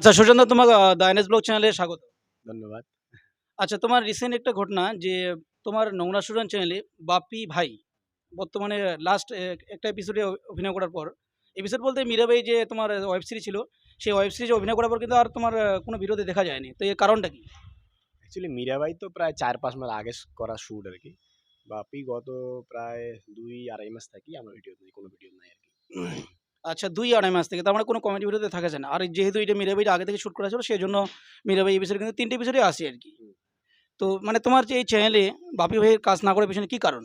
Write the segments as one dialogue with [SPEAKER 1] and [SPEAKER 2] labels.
[SPEAKER 1] আচ্ছা সুশান্ত তোমাকে the NS blog চ্যানেলে স্বাগত।
[SPEAKER 2] ধন্যবাদ।
[SPEAKER 1] আচ্ছা তোমার রিসেন্ট একটা ঘটনা যে তোমার নোংরা সুরান চ্যানেলে বাপি ভাই বর্তমানে লাস্ট একটা এপিসোডে অভিনয় করার পর এপিসোড বলতে মীরাবাই যে তোমার ওয়েব সিরিজ ছিল সেই ওয়েব সিরিজে অভিনয় করার পর কিন্তু আর তোমার কোনো বিরোধে দেখা যায়নি। তো এর কারণটা কি?
[SPEAKER 2] অ্যাকচুয়ালি মীরাবাই তো প্রায় চার পাঁচ মাস আগে করা শ্যুট আর কি। বাপি গত প্রায় দুই আড়াই মাস থাকি আমার ভিডিও নেই কোনো ভিডিও নাই আর কি।
[SPEAKER 1] আচ্ছা দুই আড়াই মাস থেকে। তার মানে কোনো কমেডি ভিডিওতে থাকা যায় না। আর যেহেতু এটা মীরাবাই আগে থেকে শ্যুট করা ছিল সেই জন্য মীরাবাই এপিসোড কিন্তু তিনটে এপিসোডে আসে আর কি। তো মানে তোমার যে এই চ্যানেলে বাপি ভাইয়ের কাজ না করার পিছনে কি কারণ?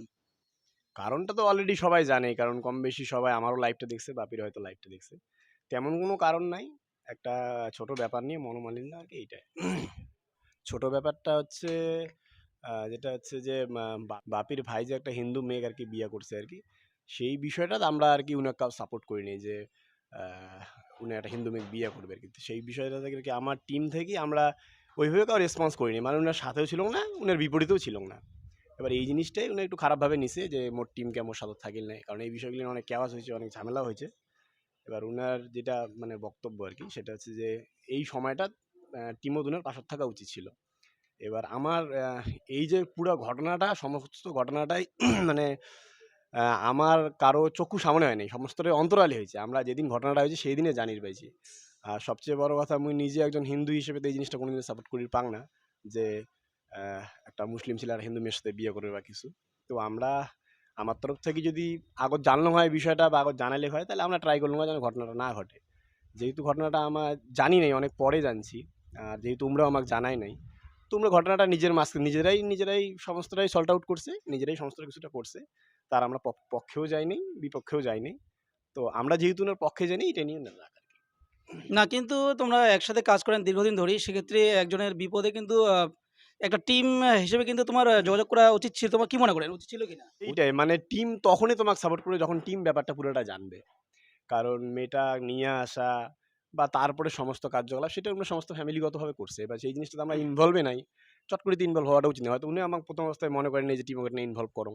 [SPEAKER 2] কারণটা তো অলরেডি সবাই জানে কারণ কম বেশি সবাই আমারও লাইভটা দেখছে বাপির হয়তো লাইভটা দেখছে। তেমন কোনো কারণ নাই। একটা ছোট ব্যাপার নিয়ে মনোমালিন্য আর কি এইটাই। ছোট ব্যাপারটা হচ্ছে যেটা হচ্ছে যে বাপির ভাই যে একটা হিন্দু মেয়েকে আর কি বিয়ে করছে আর কি সেই বিষয়টা আমরা আর কি উনাকে সাপোর্ট করিনি যে উনি একটা হিন্দু মেয়ে বিয়ে করবে আর কি সেই বিষয়টা থেকে কি আমার টিম থেকে আমরা ওইভাবে কাউ রেসপন্স করিনি। মানে উনার সাথেও ছিল না, উনার বিপরীতেও ছিল না। এবার এই জিনিসটাই উনি একটু খারাপভাবে নিছে যে, মোর টিম কেমন সাথে থাকিল নাই। কারণ এই বিষয়গুলো অনেক কেওয়াস হয়েছে, অনেক ঝামেলা হয়েছে। এবার উনার যেটা মানে বক্তব্য আর কি সেটা হচ্ছে যে, এই সময়টা টিমোদুনের পাশে থাকা উচিত ছিল। এবার আমার এই যে পুরো ঘটনাটা, সমস্ত ঘটনাটাই মানে আমার কারও চক্ষু সামনে হয়নি, সমস্তটাই অন্তরালে হয়েছে। আমরা যেদিন ঘটনাটা হয়েছে সেই দিনে জানির পাইছি আর সবচেয়ে বড় কথা, আমি নিজে একজন হিন্দু হিসেবে এই জিনিসটা কোনোদিন সাপোর্ট করি পাং না যে একটা মুসলিম ছেলে আর হিন্দু মেয়ের সাথে বিয়ে করবে বা কিছু। তো আমরা, আমার তরফ থেকে যদি আগত জানলো হয় বিষয়টা বা আগত জানালে হয়, তাহলে আমরা ট্রাই করলাম যেন ঘটনাটা না ঘটে। যেহেতু ঘটনাটা আমার জানি নাই, অনেক পরে জানছি। আর যেহেতু তোমরাও আমাকে জানাই নাই, তোমরা ঘটনাটা নিজের মাস্ক নিজেরাই নিজেরাই সমস্তটাই সল্ট আউট করছে, নিজেরাই সমস্ত কিছুটা করছে। তার আমরা পক- পক্ষেও যাইনি বিপক্ষেও যাইনি। তো আমরা যেহেতু ওনার পক্ষে জানি এটা নিয়ে না।
[SPEAKER 1] না কিন্তু তোমরা একসাথে কাজ করেন দীর্ঘদিন ধরেই সেক্ষেত্রে একজনের বিপদে কিন্তু একটা টিম হিসেবে কিন্তু তোমার যোগাযোগ করা উচিত ছিল। তোমার কি মনে করেন? উচিত ছিল কিনা?
[SPEAKER 2] এইটাই মানে টিম তখনই তোমাকে সাপোর্ট করবে যখন টিম ব্যাপারটা পুরোটা জানবে। কারণ মেয়েটা নিয়ে আসা বা তারপরে সমস্ত কার্যকলাপ সেটা আমরা সমস্ত ফ্যামিলিগতভাবে করছে। এবার সেই জিনিসটাতে আমরা ইনভলভে নাই। চট করে ইনভলভ হওয়াটা উচিত নয় হয়তো উনি আমাকে প্রথম অবস্থায় মনে করেন যে টিম ওকে ইনভলভ করো।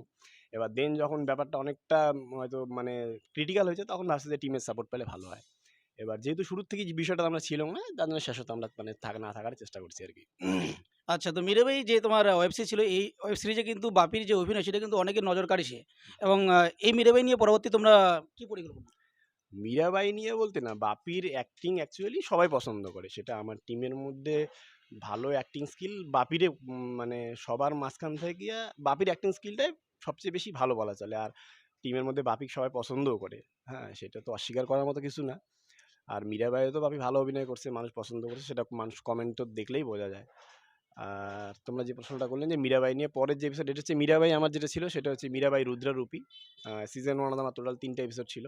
[SPEAKER 2] এবার দেন যখন ব্যাপারটা অনেকটা হয়তো মানে ক্রিটিক্যাল হয়েছে তখন ভাবছে যে টিমের সাপোর্ট পেলে ভালো হয়। এবার যেহেতু শুরুর থেকে বিষয়টা আমরা ছিলাম না তার জন্য শেষত আমরা মানে থাক না থাকার চেষ্টা করছি আর কি
[SPEAKER 1] আচ্ছা তো মীরাবাই যে তোমার ওয়েব সিরিজ ছিল এই ওয়েব সিরিজে কিন্তু বাপির যে অভিনয় সেটা কিন্তু অনেকের নজর কাড়িছে। এবং এই মীরাবাই নিয়ে পরবর্তী তোমরা কি পরিকল্পনা?
[SPEAKER 2] মীরাবাই নিয়ে বলতে না, বাপির অ্যাক্টিং অ্যাকচুয়ালি সবাই পছন্দ করে। সেটা আমার টিমের মধ্যে ভালো অ্যাক্টিং স্কিল বাপিরে মানে সবার মাঝখান থেকে গিয়া বাপির অ্যাক্টিং স্কিলটাই সবচেয়ে বেশি ভালো বলা চলে। আর টিমের মধ্যে বাপিক সবাই পছন্দও করে। হ্যাঁ সেটা তো অস্বীকার করার মতো কিছু না। আর মীরাবাইও তো বাপি ভালো অভিনয় করছে, মানুষ পছন্দ করছে, সেটা মানুষ কমেন্ট তো দেখলেই বোঝা যায়। আর তোমরা যে প্রশ্নটা করলেন যে মীরাবাই নিয়ে, পরের যে এপিসোড এটা হচ্ছে মীরাবাই আমার যেটা ছিল, সেটা হচ্ছে মীরাবাই রুদ্রারূপী। সিজন ওয়ান আমার টোটাল তিনটে এপিসোড ছিল।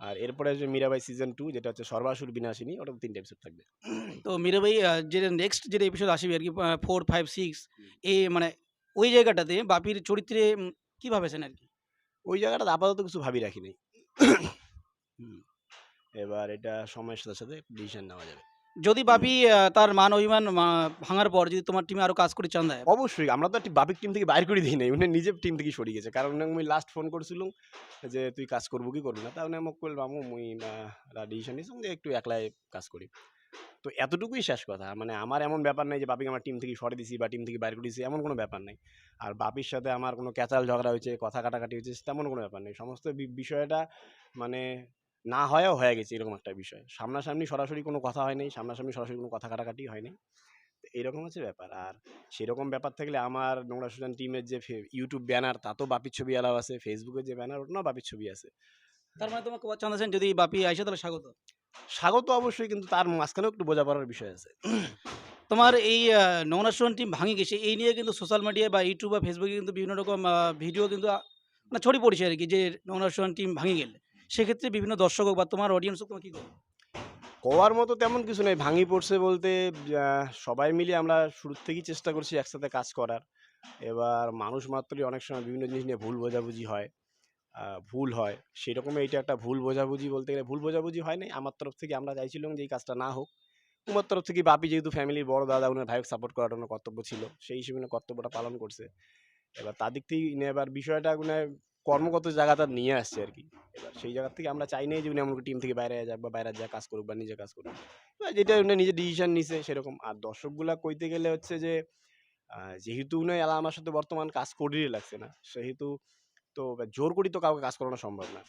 [SPEAKER 2] আর এরপরে আসবে মীরাবাই সিজন টু যেটা হচ্ছে সর্বাসুর বিনাশিনী ওটা তিনটে এপিসোড থাকবে।
[SPEAKER 1] তো মীরাবাই যেটা যে নেক্সট যেটা এপিসোড আসবে আর কি ফোর ফাইভ সিক্স এ মানে ওই জায়গাটাতে বাপির চরিত্রে কী ভাবেছেন আর কি?
[SPEAKER 2] ওই জায়গাটাতে আপাতত কিছু ভাবি রাখি নাই। এবার এটা সময়ের সাথে সাথে ডিসিশন নেওয়া যাবে।
[SPEAKER 1] যদি বাপি তার মান অভিমান ভাঙার পর যদি তোমার টিমে আরও কাজ করে চান দেয়
[SPEAKER 2] অবশ্যই, আমরা তো একটি বাপিক টিম থেকে বাইর করে দিই নাই, উনি নিজের টিম থেকে সরে গেছে। কারণ আমি লাস্ট ফোন করছিলাম যে, তুই কাজ করব কি করবি না? তা উনি আমাকে বললাম আমু মুই ডিসিশন নিয়েছিলাম যে, একটু একলাই কাজ করি। তো এতটুকুই শেষ কথা। মানে আমার এমন ব্যাপার নেই যে, বাপিকে আমার টিম থেকে সরে দিছি বা টিম থেকে বাইর করে দিছি, এমন কোনো ব্যাপার নেই। আর বাপির সাথে আমার কোনো ক্যাচাল ঝগড়া হয়েছে, কথা কাটাকাটি হয়েছে, তেমন কোনো ব্যাপার নেই। সমস্ত বিষয়টা মানে না হয়েও হয়ে গেছে এরকম একটা বিষয়। সামনাসামনি সরাসরি কোনো কথা হয় নাই সামনাসামনি সরাসরি কোনো কথা কাটাকাটি হয় নাই। তো এরকম হচ্ছে ব্যাপার। আর সেরকম ব্যাপার থাকলে আমার নোংরা সুজান টিমের যে ইউটিউব ব্যানার তাতেও বাপির ছবি আলাও আছে। ফেসবুকের যে ব্যানার ওটাও বাপির ছবি আছে।
[SPEAKER 1] তার মানে তোমাকে চান আছেন যদি বাপি আইসে তাহলে স্বাগত?
[SPEAKER 2] স্বাগত অবশ্যই কিন্তু তার মাঝখানেও একটু বোঝাপড়ার বিষয় আছে।
[SPEAKER 1] তোমার এই নোংরা স্টুডেন্ট টিম ভাঙে গেছে। এই নিয়ে কিন্তু সোশ্যাল মিডিয়া বা ইউটিউব বা ফেসবুকে কিন্তু বিভিন্ন রকম ভিডিও কিন্তু মানে ছড়িয়ে পড়ছে আর কি যে নোংরা স্টুডেন্ট টিম ভাঙে গেলে। সেক্ষেত্রে বিভিন্ন দর্শক হোক বা তোমার অডিয়েন্স হোক, তোমার কী করবে
[SPEAKER 2] কওয়ার মতো তেমন কিছু নেই, ভাঙি পড়ছে বলতে সবাই মিলে আমরা শুরুর থেকেই চেষ্টা করছি একসাথে কাজ করার। এবার মানুষ মাত্রই অনেক সময় বিভিন্ন জিনিস নিয়ে ভুল বোঝাবুঝি হয় ভুল হয়। সেরকমই এইটা একটা ভুল বোঝাবুঝি বলতে গেলে, ভুল বোঝাবুঝি হয় নাই। আমার তরফ থেকে আমরা চাইছিলাম যে এই কাজটা না হোক। তোমার তরফ থেকে বাপি যেহেতু ফ্যামিলির বড় দাদা, উনার ভাইকে সাপোর্ট করার ওনার কর্তব্য ছিল, সেই হিসেবে কর্তব্যটা পালন করছে। এবার তার দিক থেকে এবার বিষয়টা কর্মগত জায়গাটা নিয়ে আসছে আর কি এবার সেই জায়গা থেকে আমরা চাই নাই যে উনি এমন টিম থেকে বাইরে যাক বা বাইরে যা কাজ করুক বা নিজে কাজ করুক। এবার যেটা উনি নিজে ডিসিশন নিছে সেরকম। আর দর্শকগুলা কইতে গেলে হচ্ছে যে যেহেতু উনি এলা আমার সাথে বর্তমান কাজ করিয়ে লাগছে না সেহেতু তো জোর করি তো কাউকে কাজ করানো সম্ভব না।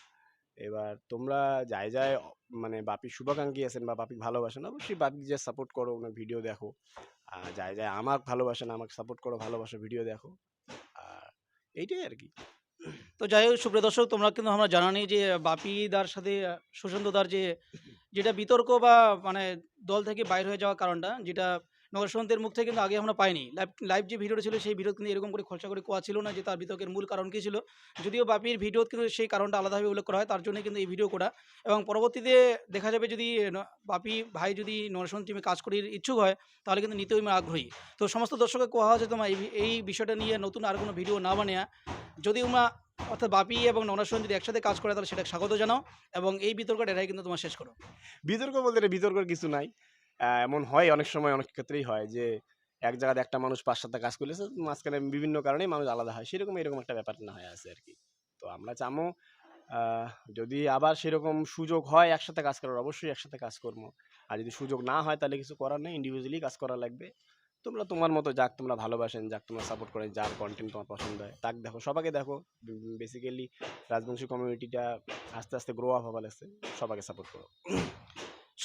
[SPEAKER 2] এবার তোমরা যাই যায় মানে বাপি শুভাকাঙ্ক্ষী আছেন বা বাপিক ভালোবাসেন অবশ্যই বাপিক যে সাপোর্ট করো ওনার ভিডিও দেখো। আর যাই যায় আমাকে ভালোবাসেন আমাকে সাপোর্ট করো ভালোবাসো ভিডিও দেখো। আর এইটাই আর কি
[SPEAKER 1] তো যাই হোক, সুপ্রিয় দর্শক, তোমরা কিন্তু আমরা জানানি যে, বাপিদার সাথে সুশান্তদার যে, যেটা বিতর্ক বা মানে দল থেকে বাইর হয়ে যাওয়ার কারণটা, যেটা নগরসন্তের মুখ থেকে কিন্তু আগে আমরা পাইনি। লাইভ লাইভ যে ভিডিওটা ছিল, সেই ভিডিও কিন্তু এরকম করে খরচা করে কোয়া ছিল না যে, তার বিতর্কের মূল কারণ কী ছিল। যদিও বাপির ভিডিও কিন্তু সেই কারণটা আলাদাভাবে উল্লেখ করা হয়, তার জন্য কিন্তু এই ভিডিও করা। এবং পরবর্তীতে দেখা যাবে যদি বাপি ভাই যদি নগরসন টিমে কাজ করির ইচ্ছুক হয়, তাহলে কিন্তু আমি আগ্রহী। তো সমস্ত দর্শককে কোয়া হচ্ছে তোমার এই বিষয়টা নিয়ে নতুন আর কোনো ভিডিও না বানিয়া, যদি তোমরা অর্থাৎ বাপি এবং নগরসন যদি একসাথে কাজ করে, তাহলে সেটা স্বাগত জানাও এবং এই বিতর্কটা এটাই কিন্তু তোমার শেষ করো।
[SPEAKER 2] বিতর্ক বলতে এটা কিছু নাই। এমন হয়, অনেক সময় অনেক ক্ষেত্রেই হয় যে এক জায়গাতে একটা মানুষ পাঁচ সাথে কাজ করলেছে মাঝখানে বিভিন্ন কারণে মানুষ আলাদা হয়। সেরকম এরকম একটা ব্যাপার না হয় আছে আর কি। তো আমরা চামো যদি আবার সেরকম সুযোগ হয় একসাথে কাজ করার, অবশ্যই একসাথে কাজ করব। আর যদি সুযোগ না হয়, তাহলে কিছু করার নেই ইন্ডিভিজুয়ালি কাজ করা লাগবে। তোমরা তোমার মতো যাক, তোমরা ভালোবাসেন, যাক, তোমরা সাপোর্ট করেন, যার কন্টেন্ট তোমার পছন্দ হয়, তাক দেখো, সবাইকে দেখো বেসিক্যালি রাজবংশী কমিউনিটিটা আস্তে আস্তে গ্রো আপ হবার লাগছে, সবাইকে সাপোর্ট করো।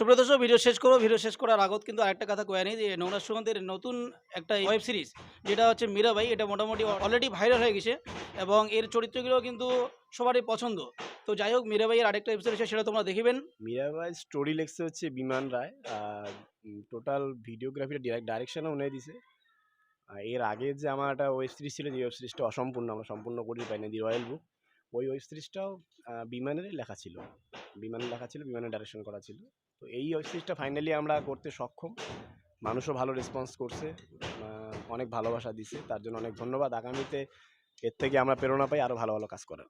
[SPEAKER 1] সুপ্রিয় দর্শক ভিডিও শেষ করো ভিডিও শেষ করার আগত কিন্তু আরেকটা কথা কয়ে নিই যে নোংরা সুগন্ধের নতুন একটা ওয়েব সিরিজ যেটা হচ্ছে মীরাবাই এটা মোটামুটি অলরেডি ভাইরাল হয়ে গেছে এবং এর চরিত্রগুলো কিন্তু সবারই পছন্দ। তো যাই হোক মীরাবাইয়ের আরেকটা এপিসোড এসে সেটা তোমরা দেখবেন।
[SPEAKER 2] মীরাবাই স্টোরি লেখছে হচ্ছে বিমান রায়, আর টোটাল ভিডিওগ্রাফিটা ডাইরেকশনও উনি দিছে। এর আগে যে আমার একটা ওয়েব সিরিজ ছিল, যে ওয়েব সিরিজটা অসম্পূর্ণ, আমরা সম্পূর্ণ করি পাইনি দি রয়্যাল বুক ওই ওয়েব সিরিজটাও বিমানেরই লেখা ছিল। বিমানের লেখা ছিল, বিমানে ডাইরেকশন করা ছিল। তো এই ওয়েব সিরিজটা ফাইনালি আমরা করতে সক্ষম। মানুষও ভালো রেসপন্স করছে অনেক ভালোবাসা দিছে। তার জন্য অনেক ধন্যবাদ। আগামীতে এর থেকে আমরা প্রেরণা পাই আরও ভালো ভালো কাজ করার।